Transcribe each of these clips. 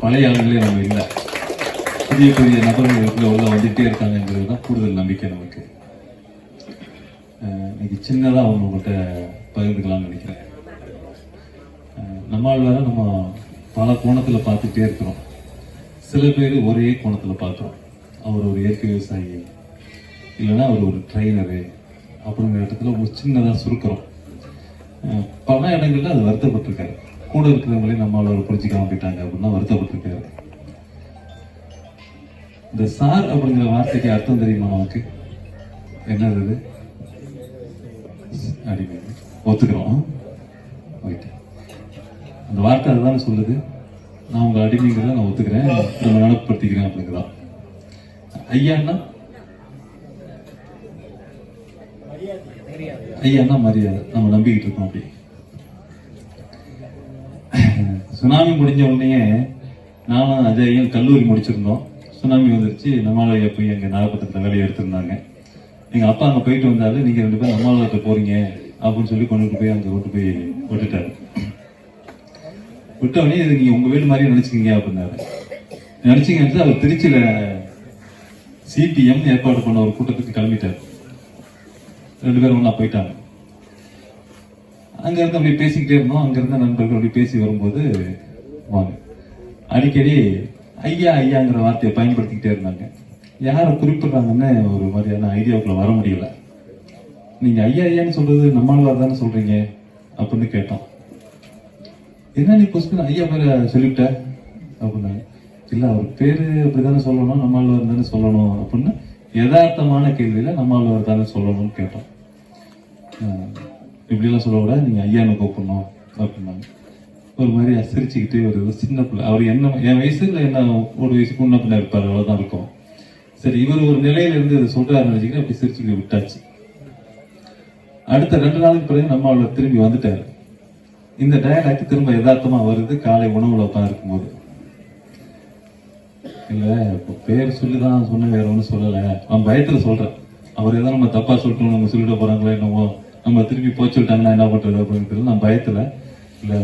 பழைய ஆளுங்களே நம்ம இல்லை. புதிய புதிய நபர்கள் இடத்துல உள்ள வந்துகிட்டே இருக்காங்கங்கிறது தான் கூடுதல் நம்பிக்கை நமக்கு. இன்னைக்கு சின்னதாக அவங்க உங்கள்கிட்ட பகிர்ந்துக்கலாம்னு நினைக்கிறேன். அஹ் நம்ம பல கோணத்தில் பார்த்துட்டே இருக்கிறோம். சில பேர் ஒரே கோணத்தில் பார்க்குறோம். அவர் ஒரு இயற்கை விவசாயி இல்லைன்னா அவர் ஒரு ட்ரைனரு அப்படிங்கிற இடத்துல ஒரு சின்னதாக சுருக்கிறோம். பல இடங்களில் அது வருத்தப்பட்டிருக்காரு. கூட இருக்கிறவங்களையும் நம்மளால் ஒரு புரிஞ்சிக்காம போயிட்டாங்க அப்படின்னா வருத்தப்பட்டிருக்காரு. இந்த சார் அப்படிங்கிற வார்த்தைக்கு அர்த்தம் தெரியுமா நமக்கு? என்னது? இது அடிமை ஒத்துக்கிறோம். ஓகே அந்த வார்த்தை அதுதான் சொல்லுது? நான் உங்கள் அடிமைங்கிறத நான் ஒத்துக்கிறேன். நம்ம நினைப்படுத்திக்கிறேன் அப்படிங்கிறதா? ஐயான்னா? ஐயான்னா மரியாதை. நம்ம நம்பிக்கிட்டு இருக்கோம் அப்படி. சுனாமி முடிஞ்ச உடனே நானும் அஜயும் கல்லூரி முடிச்சிருந்தோம். சுனாமி வந்துருச்சு. நம்மளால போய் எங்கள் நாகப்பட்டினத்துல வேலையை எடுத்திருந்தாங்க. எங்க அப்பா அங்கே போயிட்டு வந்தாலும் நீங்க ரெண்டு பேரும் நம்மளால போறீங்க அப்படின்னு சொல்லி கொண்டு போய் அங்கே ஓட்டு போய் விட்டுட்டாரு. விட்ட இது நீங்க உங்கள் வீடு மாதிரி நினச்சிக்கிங்க அப்படின்னாரு. நினச்சிங்கன்னு அவர் திருச்சியில சிபிஎம் ஏற்பாடு பண்ண ஒரு கூட்டத்துக்கு கிளம்பிட்டாரு. ரெண்டு பேரும் ஒன்றா போயிட்டாங்க. அங்கேருந்து அப்படி பேசிக்கிட்டே இருந்தோம். அங்கேருந்து நண்பர்கள் அப்படி பேசி வரும்போது வாங்க. அடிக்கடி ஐயா ஐயாங்கிற வார்த்தையை பயன்படுத்திக்கிட்டே இருந்தாங்க. யாரை குறிப்பிடுறாங்கன்னு ஒரு மாதிரியான ஐடியாவுக்குள்ள வர முடியல. நீங்கள் ஐயா ஐயான்னு சொல்கிறது நம்மளால் தானே சொல்கிறீங்க அப்படின்னு கேட்டோம். என்ன நீ கொஸ்டின் ஐயா பேரை சொல்லிவிட்ட? அப்படின்னாங்க. இல்லை அவர் பேரு அப்படிதானே சொல்லணும் நம்மளால் தானே சொல்லணும் அப்படின்னு யதார்த்தமான கேள்வியில் நம்மளால் தானே சொல்லணும்னு கேட்டோம். இப்படிலாம் சொல்லக்கூடாது நீங்க ஐயான்னு கூப்பிடணும் அப்படின்னாங்க ஒரு மாதிரி சிரிச்சுக்கிட்டு ஒரு சின்ன பிள்ளை. அவர் என்ன என் வயசுல என்ன ஒரு வயசு பொண்ணு பிள்ளை இருப்பார். அவ்வளோதான் இருக்கும். சரி இவர் ஒரு நிலையில இருந்து இதை சொல்றாரு நினைச்சுக்கிட்டு அப்படி சிரிச்சுக்கிட்டு விட்டாச்சு. அடுத்த ரெண்டு நாளுக்கு பிறகு நம்ம அவளை திரும்பி வந்துட்டாரு. இந்த டயலாக் திரும்ப யதார்த்தமா வருது. காலை உணவுல உட்காந்து இருக்கும்போது. இல்லை இப்போ பேர் சொல்லி தான் சொன்ன வேற ஒன்றும் சொல்லலை. அவன் பயத்தில் சொல்றேன். அவர் எதாவது நம்ம தப்பாக சொல்லிட்டோம் நம்ம சொல்லிட போறாங்களோ என்னவோ. நம்ம திருப்பி போய் சொல்லிட்டாங்கன்னா என்ன பண்றது அப்படின்னு தெரியல. நான் பயத்துல. இல்லை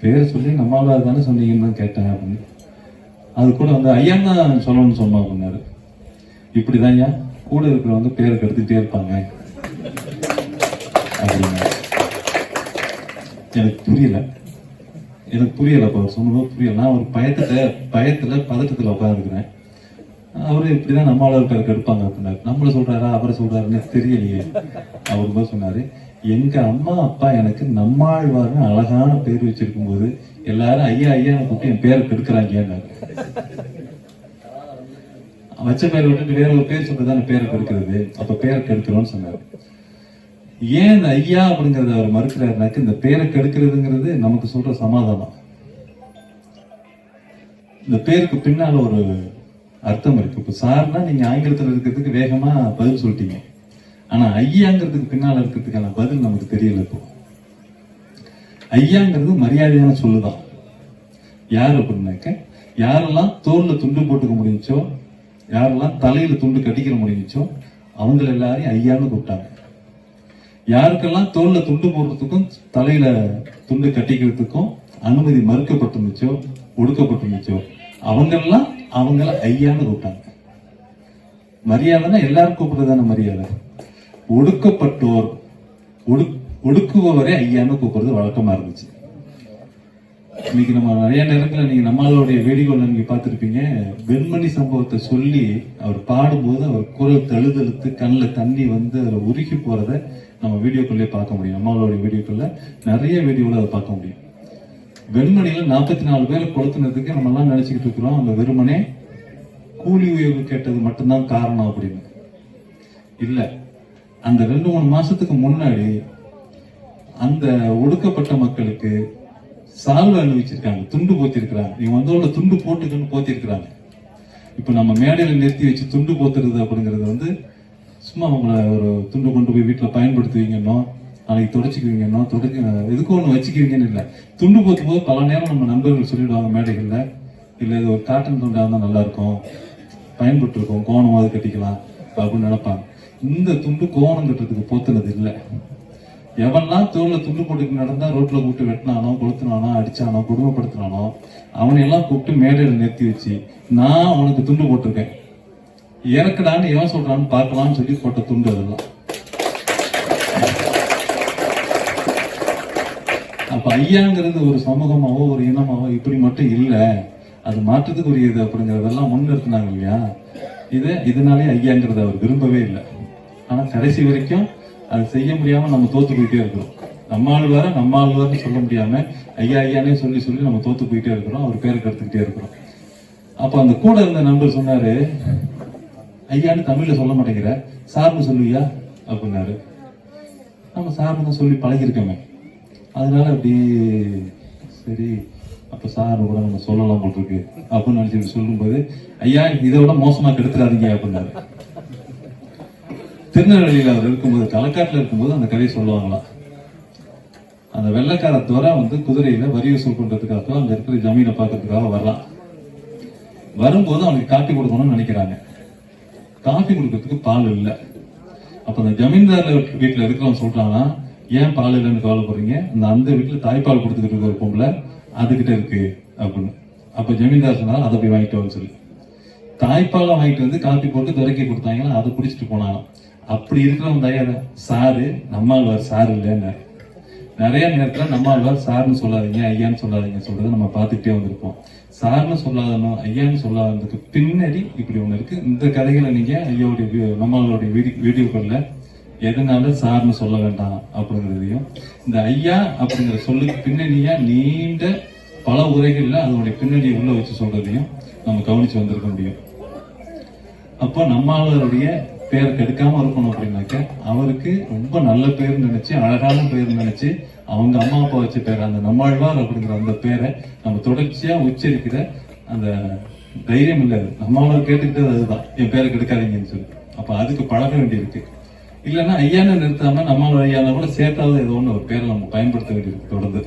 பேர் சொல்லி நம்மளால தானே சொன்னீங்கன்னு தான் கேட்டேன் அப்படின்னு. அது கூட வந்து ஐயா தான் சொல்லணும்னு சொன்னோம் அப்படின்னாரு. இப்படிதான் ஐயா கூட இருக்கிற வந்து பேரை கெடுத்துக்கிட்டே இருப்பாங்க. அப்படின்னா எனக்கு புரியல. எனக்கு புரியல இப்போ சொன்னதும் புரியல. நான் ஒரு பயத்துல பயத்துல பதட்டத்தில் உட்காந்துருக்கிறேன் அவரு இப்படிதான் நம்ம அளவுக்கு எடுப்பாங்க அப்படின்னாரு. நம்மள சொல்றாரா? அவரை சொல்றாருன்னு தெரியலையே. அவர் தான் சொன்னாரு எங்க அம்மா அப்பா எனக்கு நம்மாழ்வார்னு அழகான பேர் வச்சிருக்கும் போது எல்லாரும் ஐயா ஐயா கூப்பிட்டு என் பேரை கெடுக்கிறாங்க வச்ச பேரை விட்டுட்டு வேற ஒரு பேர் சொல்றதான பேரை கெடுக்கிறது? அப்ப பேரை கெடுக்கிறோம்னு சொன்னாரு. ஏன் இந்த ஐயா அப்படிங்கறத அவர் மறுக்கிறாருனாக்க இந்த பேரை கெடுக்கிறதுங்கிறது நமக்கு சொல்ற சமாதானம். இந்த பேருக்கு பின்னால ஒரு அர்த்தம் இருக்கு. இப்போ சார்னா நீங்க ஆங்கிலத்துல இருக்கிறதுக்கு வேகமா பதில் சொல்லிட்டீங்க. ஆனா ஐயாங்கிறதுக்கு பின்னால் இருக்கிறதுக்கான பதில் நமக்கு தெரியல இப்போ. ஐயாங்கிறது மரியாதையான சொல்லுதான். யார் அப்படின்னாக்க யாரெல்லாம் தோல்ல துண்டு போட்டுக்க முடிஞ்சோ யாரெல்லாம் தலையில துண்டு கட்டிக்கிற முடிஞ்சோ அவங்கள எல்லாரையும் ஐயான்னு கூப்பிட்டாங்க. யாருக்கெல்லாம் தோல்ல துண்டு போடுறதுக்கும் தலையில துண்டு கட்டிக்கிறதுக்கும் அனுமதி மறுக்கப்பட்டிருந்துச்சோ ஒடுக்கப்பட்டிருந்துச்சோ அவங்கெல்லாம் அவங்கள ஐயான்னு கூப்பிட்டாங்க. மரியாதைன்னா எல்லாரும் கூப்பிடுறதான மரியாதை. ஒடுக்கப்பட்டோர் ஒடு ஒடுக்குபவரே ஐயான்னு கூப்பிடுறது வழக்கமா இருந்துச்சு. இன்னைக்கு நம்ம நிறைய நேரத்துல நீங்க நம்மளுடைய வீடியோல நீங்க பார்த்திருப்பீங்க. வெண்மணி சம்பவத்தை சொல்லி அவர் பாடும்போது அவர் குரல் தழுதழுத்து கண்ணில் தண்ணி வந்து அதில் உருகி போறத நம்ம வீடியோக்குள்ளே பார்க்க முடியும். நம்மளுடைய வீடியோக்குள்ள நிறைய வீடியோவில் அதை பார்க்க முடியும். வெண்மணியில் நாற்பத்தி நாலு பேரை கொளுத்துனதுக்கு நம்ம எல்லாம் நினைச்சுக்கிட்டு இருக்கிறோம். அந்த வெறுமனே கூலி உயர்வு கேட்டது மட்டும்தான் காரணம் அப்படின்னு. இல்லை அந்த ரெண்டு மூணு மாசத்துக்கு முன்னாடி அந்த ஒடுக்கப்பட்ட மக்களுக்கு சால்வை அணிவிச்சிருக்காங்க. துண்டு போத்திருக்கிறாங்க. இவங்க வந்தோட துண்டு போட்டுக்குன்னு போத்திருக்கிறாங்க. இப்போ நம்ம மேடையில் நிறுத்தி வச்சு துண்டு போத்துறது அப்படிங்கிறது வந்து சும்மா அவங்கள ஒரு துண்டு கொண்டு போய் வீட்டில் பயன்படுத்துவீங்கன்னோ நாளைக்கு துடைச்சிக்குவீங்கன்னா தொடக்க எதுக்கும் ஒன்று வச்சுக்குவீங்கன்னு இல்லை. துண்டு போத்தும் போது பல நேரம் நம்ம நண்பர்கள் சொல்லிடுவாங்க மேடைகளில் இல்லை இது ஒரு காட்டன் துண்டாக இருந்தால் நல்லாயிருக்கும் பயன்பட்டுருக்கும் கோணம் அது கோணமாவது கட்டிக்கலாம் அப்படின்னு நினைப்பாங்க. இந்த துண்டு கோணம் கட்டுறதுக்கு போத்துனது இல்லை. எவன்லாம் தோளில் துண்டு போட்டுக்கு நடந்தா ரோட்ல கூப்பிட்டு வெட்டினானோ கொளுத்துனானோ அடிச்சானோ கொடுமைப்படுத்தினானோ அவனையெல்லாம் கூப்பிட்டு மேடையில் நிறுத்தி வச்சு நான் அவனுக்கு துண்டு போட்டிருக்கேன். இறக்குடான்னு எவன் சொல்றான்னு பார்க்கலாம்னு சொல்லி போட்ட துண்டு அதெல்லாம். அப்ப ஐயாங்கிறது ஒரு சமூகமாவோ ஒரு இனமாவோ இப்படி மட்டும் இல்லை. அது மாற்றத்துக்கு உரியது அப்படிங்கறதெல்லாம் முன்னிறுத்தினாங்க இல்லையா? இது இதனாலே ஐயாங்கிறத அவர் விரும்பவே இல்லை. ஆனா கடைசி வரைக்கும் அது செய்ய முடியாம நம்ம தோத்து போயிட்டே இருக்கிறோம். நம்ம ஆள் வேற நம்ம ஆள் வேறன்னு சொல்ல முடியாம ஐயா ஐயானே சொல்லி சொல்லி நம்ம தோத்து போயிட்டே இருக்கிறோம். அவர் பேருக்கு எடுத்துக்கிட்டே இருக்கிறோம். அப்ப அந்த கூட இருந்த நண்பர் சொன்னாரு ஐயான்னு தமிழ்ல சொல்ல மாட்டேங்கிற. சார்னு சொல்லுவியா அப்படின்னாரு. நம்ம சார்னு தான் சொல்லி பழகிருக்கோமே அதனால அப்படி சரி அப்ப சார் கூட நம்ம சொல்லலாம் போட்டிருக்கு அப்படின்னு நினைச்சு சொல்லும்போது ஐயா இதை விட மோசமா கெடுத்துறாதீங்க அப்படின்னாரு. திருநெல்வேலியில் அவர் இருக்கும்போது களக்காட்டில் இருக்கும்போது அந்த கதையை சொல்லுவாங்களாம் அந்த வெள்ளைக்கார துறை வந்து குதிரையில வரி வசூல் பண்றதுக்காக அங்க இருக்கிற ஜமீனை பார்க்கறதுக்காக வர்றான். வரும்போது அவனுக்கு காப்பி கொடுக்கணும்னு நினைக்கிறாங்க. காஃபி கொடுக்கறதுக்கு பால் இல்லை. அப்ப அந்த ஜமீன்தார் வீட்டுல இருக்கிறவன் சொல்றானா ஏன் பால் இல்லைன்னு கவலைப்படுறீங்க அந்த அந்த வீட்டில் தாய்ப்பால் கொடுத்துக்கிட்டு இருக்க ஒரு பொம்பளை அதுக்கிட்ட இருக்கு அப்படின்னு. அப்போ ஜமீன்தார் சொன்னாலும் அதை போய் வாங்கிட்டு வந்து சொல்லி. தாய்ப்பாலை வாங்கிட்டு வந்து காப்பி போட்டு துறக்கி கொடுத்தாங்கன்னா அதை பிடிச்சிட்டு போனாங்க அப்படி இருக்கிறவன் தயார சாரு. நம்மாழ்வார் சார் இல்லைன்னு நிறைய நேரத்தில் நம்மாழ்வார் சார்னு சொல்லாதீங்க ஐயான்னு சொல்லாதீங்க சொல்றதை நம்ம பார்த்துக்கிட்டே வந்திருப்போம். சார்னு சொல்லாதனும் ஐயான்னு சொல்லாததுக்கு பின்னாடி இப்படி ஒன்று இருக்கு. இந்த கதைகளை நீங்க ஐயாவுடைய வி- நம்மளுடைய வீடியோ வீடியோக்கள்ல எதனாலும் சார்னு சொல்ல வேண்டாம் அப்படிங்கிறதையும் இந்த ஐயா அப்படிங்கிற சொல்லுக்கு பின்னணியா நீண்ட பல உரைகள்ல அதனுடைய பின்னணியை உள்ள வச்சு சொல்றதையும் நம்ம கவனிச்சு வந்திருக்க முடியும். அப்போ நம்மளுடைய பேர் கெடுக்காம இருக்கணும் அப்படின்னாக்க அவருக்கு ரொம்ப நல்ல பேர் நினைச்சு அழகான பேர் நினைச்சு அவங்க அம்மா அப்பா வச்ச பேர் அந்த நம்மாழ்வார் அப்படிங்கிற அந்த பேரை நம்ம தொடர்ச்சியா உச்சரிக்கிற அந்த தைரியம் இல்லை அது. கேட்டுக்கிட்டது அதுதான். என் பேரை கெடுக்காதீங்கன்னு சொல்லி. அப்ப அதுக்கு பழக வேண்டியிருக்கு. இல்லைன்னா ஐயான்னு நிறுத்தாம நம்மளோட ஐயான கூட சேர்த்தாவது ஏதோ ஒன்று ஒரு பேர் நம்ம பயன்படுத்த வேண்டியது தொடர்ந்து.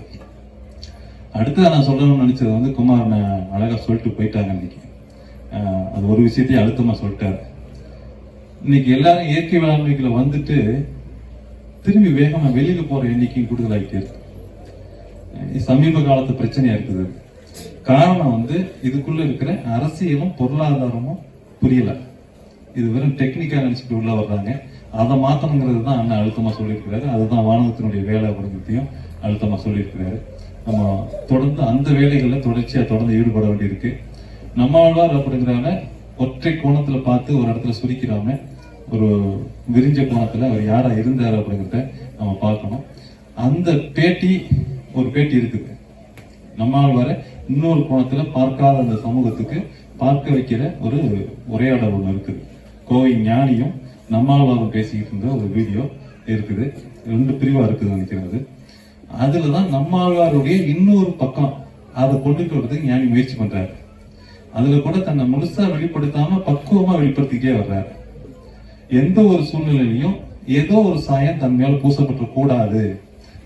அடுத்ததாக நான் சொல்லணும்னு நினைச்சது வந்து குமார் அழகாக அழகா சொல்லிட்டு போயிட்டாங்க இன்னைக்கு. ஆஹ் அது ஒரு விஷயத்தையும் அழுத்தமா சொல்லிட்டாரு. இன்னைக்கு எல்லாரும் இயற்கை வேளாண்மைகளை வந்துட்டு திரும்பி வேகமா வெளியில் போற எண்ணிக்கையும் கூடுதலாகிட்டே இருக்கு. சமீப காலத்து பிரச்சனையா இருக்குது. காரணம் வந்து இதுக்குள்ள இருக்கிற அரசியலும் பொருளாதாரமும் புரியல. இது வெறும் டெக்னிக்காக நினச்சிட்டு உள்ள வர்றாங்க. அதை மாற்றணுங்கிறது தான் அண்ணன் அழுத்தமாக சொல்லியிருக்கிறாரு. அதுதான் வானகத்தினுடைய வேலை அப்படிங்கிறதையும் அழுத்தமாக சொல்லியிருக்கிறாரு. நம்ம தொடர்ந்து அந்த வேலைகளில் தொடர்ச்சியாக தொடர்ந்து ஈடுபட வேண்டியிருக்கு. நம்மாழ்வார் அப்படிங்கிறவங்க ஒற்றை கோணத்தில் பார்த்து ஒரு இடத்துல சுருக்கிறாம ஒரு விரிஞ்ச கோணத்தில் அவர் யாராக இருந்தார் அப்படிங்கிறத நம்ம பார்க்கணும். அந்த பேட்டி ஒரு பேட்டி இருக்குது. நம்மால் வர இன்னொரு கோணத்தில் பார்க்காத அந்த சமூகத்துக்கு பார்க்க வைக்கிற ஒரு உரையாடல் ஒன்று இருக்குது. கோவை ஞானியும் நம்மாழ்வாரும் பேசிக்கிட்டு இருந்த ஒரு வீடியோ இருக்குது. ரெண்டு பிரிவாக இருக்குது நினைக்கிறது தான் நம்மாழ்வாருடைய இன்னொரு பக்கம் அதை கொண்டுட்டு வரதுக்கு ஞானி முயற்சி பண்ணுறாரு அதில் கூட தன்னை முழுசாக வெளிப்படுத்தாமல் பக்குவமாக வெளிப்படுத்திக்கிட்டே வர்றாரு. எந்த ஒரு சூழ்நிலையிலையும் ஏதோ ஒரு சாயம் தன் மேலே பூசப்பட்டு கூடாது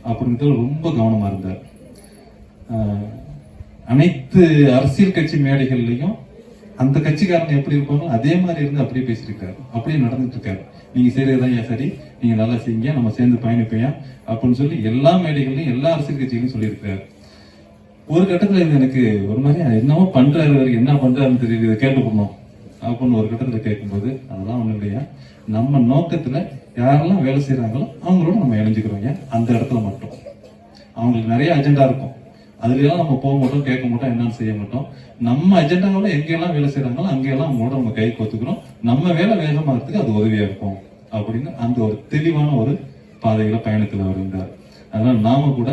அப்படின்றது ரொம்ப கவனமாக இருந்தார். அனைத்து அரசியல் கட்சி மேடைகள்லையும் அந்த கட்சிக்காரன் எப்படி இருப்பாங்களோ அதே மாதிரி இருந்து அப்படியே பேசியிருக்காரு. அப்படியே நடந்துட்டு இருக்காரு நீங்க செய்யறதுதான் ஏன் சரி? நீங்க நல்லா செய்யுங்க நம்ம சேர்ந்து பயணிப்பையா? அப்படின்னு சொல்லி எல்லா மேடைகள்லயும் எல்லா அரசியல் கட்சிகளையும் சொல்லியிருக்காரு. ஒரு கட்டத்துல இது எனக்கு ஒரு மாதிரி என்னமோ பண்றாரு என்ன பண்றாருன்னு தெரியுது. இதை கேட்டு போடணும் அப்படின்னு ஒரு கட்டத்துல கேட்கும்போது அதெல்லாம் ஒண்ணும் இல்லையா? நம்ம நோக்கத்துல யாரெல்லாம் வேலை செய்யறாங்களோ அவங்களோட நம்ம இணைஞ்சுக்கிறோம் ஏன்? அந்த இடத்துல மட்டும். அவங்களுக்கு நிறைய அஜெண்டா இருக்கும். அதுல எல்லாம் நம்ம போக மாட்டோம் கேட்க மாட்டோம் என்னன்னு செய்ய மாட்டோம். நம்ம அஜெண்டாவில் எங்கெல்லாம் வேலை செய்யறாங்களோ அங்கெல்லாம் அவங்களோட நம்ம கை கோத்துக்கிறோம். நம்ம வேலை வேகமாகிறதுக்கு அது உதவியா இருக்கும் அப்படின்னு அந்த ஒரு தெளிவான ஒரு பாதையில பயணத்துல வருகிறார் அதனால நாம கூட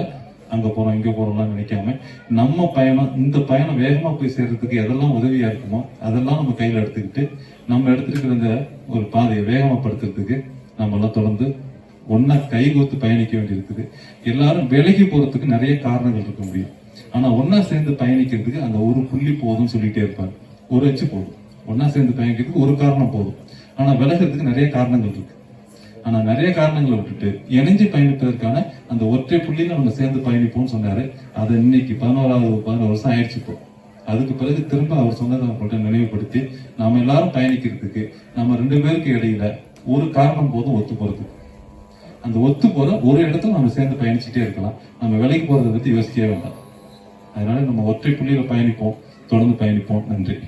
அங்க போறோம் இங்க போறோம்லாம் நினைக்காம நம்ம பயணம் இந்த பயணம் வேகமா போய் சேர்றதுக்கு எதெல்லாம் உதவியா இருக்குமோ அதெல்லாம் நம்ம கையில எடுத்துக்கிட்டு நம்ம எடுத்துருக்கிற இந்த ஒரு பாதையை வேகமாப்படுத்துறதுக்கு நம்ம எல்லாம் தொடர்ந்து ஒன்னா கைகோத்து பயணிக்க வேண்டியிருக்குது. எல்லாரும் விலகி போறதுக்கு நிறைய காரணங்கள் இருக்க முடியும். ஆனா ஒன்னா சேர்ந்து பயணிக்கிறதுக்கு அந்த ஒரு புள்ளி போதும்னு சொல்லிட்டே இருப்பார் ஒரு அச்சு போதும். ஒன்னா சேர்ந்து பயணிக்கிறதுக்கு ஒரு காரணம் போதும். ஆனா விலகிறதுக்கு நிறைய காரணங்கள் இருக்கு. ஆனா நிறைய காரணங்களை விட்டுட்டு இணைஞ்சு பயணிப்பதற்கான அந்த ஒற்றை புள்ளியில நம்ம சேர்ந்து பயணிப்போம்னு சொன்னாரு. அதை இன்னைக்கு பதினோராவது பதினோரு வருஷம் ஆயிடுச்சு இப்போ. அதுக்கு பிறகு திரும்ப அவர் சொன்னதை அவங்கள்ட்ட நினைவுபடுத்தி நாம எல்லாரும் பயணிக்கிறதுக்கு நம்ம ரெண்டு பேருக்கு இடையில ஒரு காரணம் போதும் ஒத்து போறதுக்கு. அந்த ஒத்து போகிற ஒரு இடத்துல நம்ம சேர்ந்து பயணிச்சுட்டே இருக்கலாம். நம்ம விலைக்கு போறதை பத்தி யோசிக்கவே வேண்டாம். அதனால நம்ம ஒற்றை புள்ளியில பயணிப்போம். தொடர்ந்து பயணிப்போம். நன்றி.